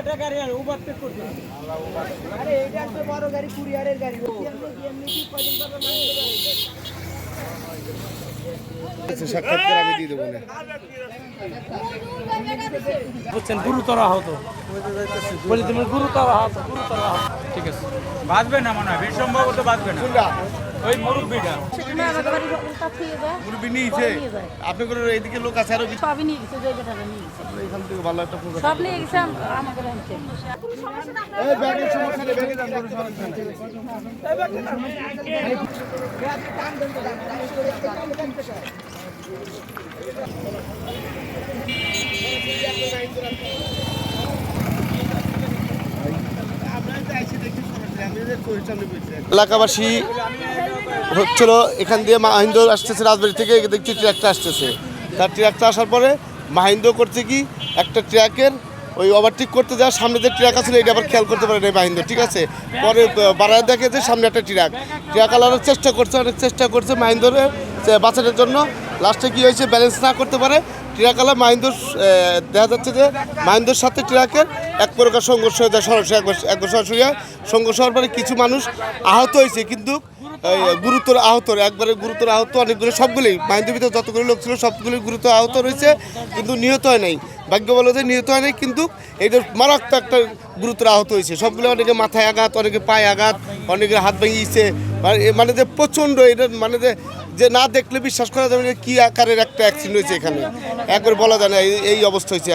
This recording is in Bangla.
একটা গাড়ি আর আরে বড় গাড়ি গাড়ি দিয়ে দেবো বুঝছেন গুরুতর আহত। বলি তুমি গুরুতর আহত গুরুতর আহত। ঠিক আছে। বাঁচবে না মনে হয় সম্ভবত বাঁচবে না। ওই মুরব্বীটা। মুরব্বী নিয়েছে। এইদিকে লোক আছে আরও কিছু সবই নিয়ে গেছে যে বেটাটা নিয়ে গেছে। এখান থেকে ভালো একটা প্রোগ্রাম। সব নিয়ে গেছে আম- আমাকে এই ব্যাগের সমস্যা নেই ব্যাগে যান কোনো সমস্যা নেই। এলাকাবাসী হচ্ছিল এখান দিয়ে মাহিন্দ্র আসতেছে রাজবাড়ি থেকে দেখছি ট্র্যাকটা আসতেছে। তার ট্র্যাকটা আসার পরে মাহিন্দ্র করতে কি, একটা ট্র্যাকের ওই ওভারটেক করতে যাওয়ার সামনে যে ট্র্যাক আছে এটা আবার খেয়াল করতে পারে না মাহিন্দ্র, ঠিক আছে? পরে বাড়ায় দেখে যে সামনে একটা ট্র্যাক ট্র্যাক আলানোর চেষ্টা করছে, অনেক চেষ্টা করছে মাহিন্দ্রে বাঁচানোর জন্য। লাস্টে কি হয়েছে ব্যালেন্স না করতে পারে। ট্রাকালা মাহিন্দ্র দেখা যাচ্ছে যে মাহিন্দ্রর সাথে ট্রাকের এক প্রকার সংঘর্ষ হয়ে যায়, সরাসরি, একবার সরাসরি সংঘর্ষ হওয়ার পরে কিছু মানুষ আহত হয়েছে, কিন্তু গুরুতর আহত, একবারে গুরুতর আহত অনেকগুলো সবগুলোই মাহিন্দ্রের ভিতরে যতগুলো লোক ছিল সবগুলোই গুরুতর আহত রয়েছে, কিন্তু নিহত হয় নাই। ভাগ্য বলো যে নিহত হয় নাই, কিন্তু এটা মারাত্মক একটা গুরুতর আহত হয়েছে। সবগুলো অনেকে মাথায় আঘাত, অনেকে পায়ে আঘাত অনেকে হাত ভেঙেছে। মানে মানে যে প্রচণ্ড এটা মানে যে যে না দেখলে বিশ্বাস করা যাবে কি আকারের একটা অ্যাক্সিডেন্ট হয়েছে এখানে। একবার বলা যায় না, এই অবস্থা হয়েছে